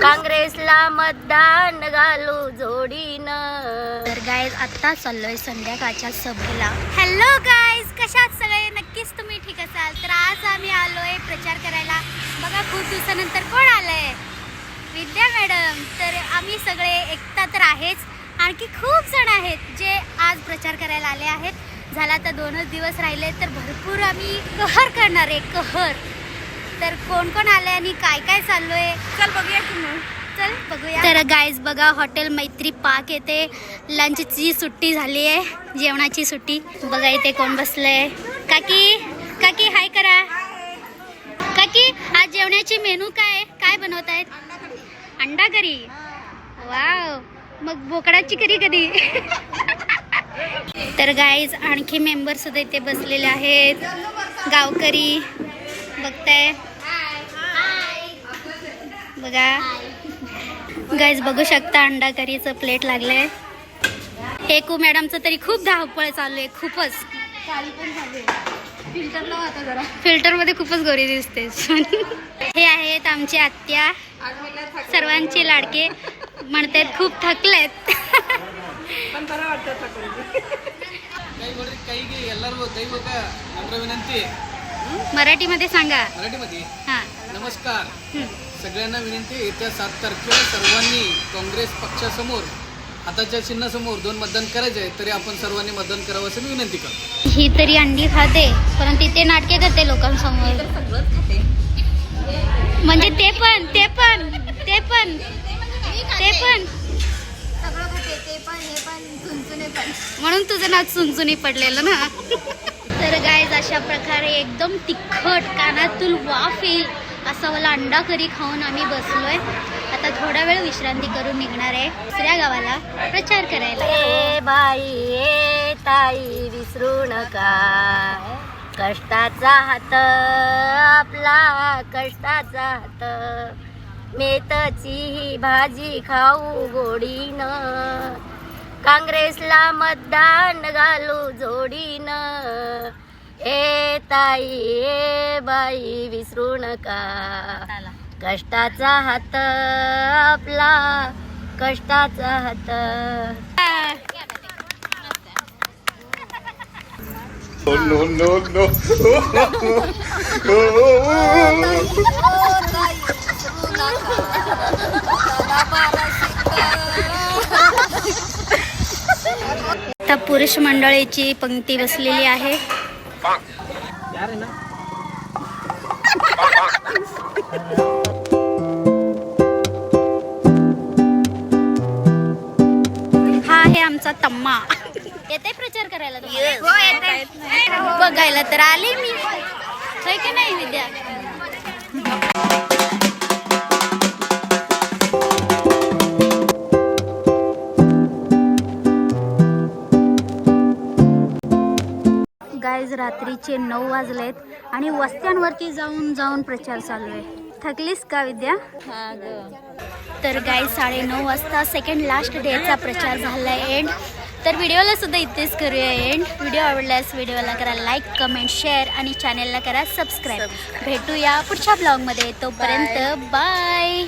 काँग्रेसला मतदान घालू जोडीनं. तर गायज आत्ता चाललोय संध्याकाळच्या सभेला. हॅलो गायज कशात सगळे? नक्कीच तुम्ही ठीक असाल. तर आज आम्ही आलोय प्रचार करायला. बघा खूप दिवसानंतर कोण आलंय? विद्या मॅडम. तर आम्ही सगळे एकता तर आहेच. आणखी खूप जण आहेत जे आज प्रचार करायला आले आहेत. झाला तर दोनच दिवस राहिले तर भरपूर आम्ही कहर करणार आहे कहर. तर कोण कोण आलंय आणि काय काय चाललोय? चल बघूया की मग. चल बघूया. तर गायज बघा हॉटेल मैत्री पाक येते. लंचची सुट्टी झाली आहे जेवणाची सुट्टी. बघा इथे कोण बसलंय. काकी काकी हाय करा. काकी आज जेवणाची मेनू काय आहे? काय बनवत आहेत अंडा करी वाव. मग बोकडाची करी कधी? तर गाईज आणखी मेंबर सुद्धा इथे बसलेले आहेत. गावकरी बघताय. बघा. गाईज बघू शकता अंडा करीचं प्लेट लागलं आहे एकू मॅडमचं तरी खूप धावपळ चालू आहे खूपच. फिल्टरमध्ये खूपच गोरी दिसते. हे आहेत आमचे आत्या. सर्वांचे लाडके. म्हणतात खूप थकलेत. मराठीमध्ये सांगा. मराठीमध्ये? नमस्कार. सगळ्यांना विनंती येत्या सात तारखेला सर्वांनी काँग्रेस पक्षासमोर हाताच्या चिन्हासमोर दोन मतदान करायचे आहे तरी आपण सर्वांनी मतदान करावं असं मी विनंती करतो. ही तरी अंडी खाते परंतु ते नाटके करते लोकांसमोर. म्हणजे ते पण ते पण ते पण ते पण. म्हणून तुझं नाव चुनचुनी पडलेलं ना. तर गायज अशा प्रकारे एकदम तिखट कानातून वाफ येईल. असा मला अंडा करी खाऊन आम्ही बसलोय. आता थोडा वेळ विश्रांती करून निघणार आहे. दुसऱ्या गावाला प्रचार करायला. ए बाई ए ताई विसरू नका. कष्टाचा हात आपला कष्टाचा हात. मेथची ही भाजी खाऊ गोडीनं. काँग्रेसला मतदान घालू जोडीनं. ए ताई ए बाई विसरू नका कष्टाचा हात आपला कष्टाचा हात. आता पुरुष मंडळीची पंक्ती बसलेली आहे. हा आहे आमचा तम्मा. येते प्रचार करायला तुम्हाला? बघायला तर आले मी. गायज रात्रीचे नऊ वाजलेत आणि वस्त्यांवरती जाऊन जाऊन प्रचार चालू आहे. थकलीस का विद्या? तर गाय साडे नऊ वाजता सेकंड लास्ट डेचा प्रचार झाला आहे एंड तर व्हिडिओला सुद्धा इथेच करूया एंड व्हिडिओ आवडल्यास व्हिडिओला करा लाईक कमेंट शेअर आणि चॅनेलला करा सबस्क्राईब भेटूया पुढच्या ब्लॉगमध्ये तोपर्यंत बाय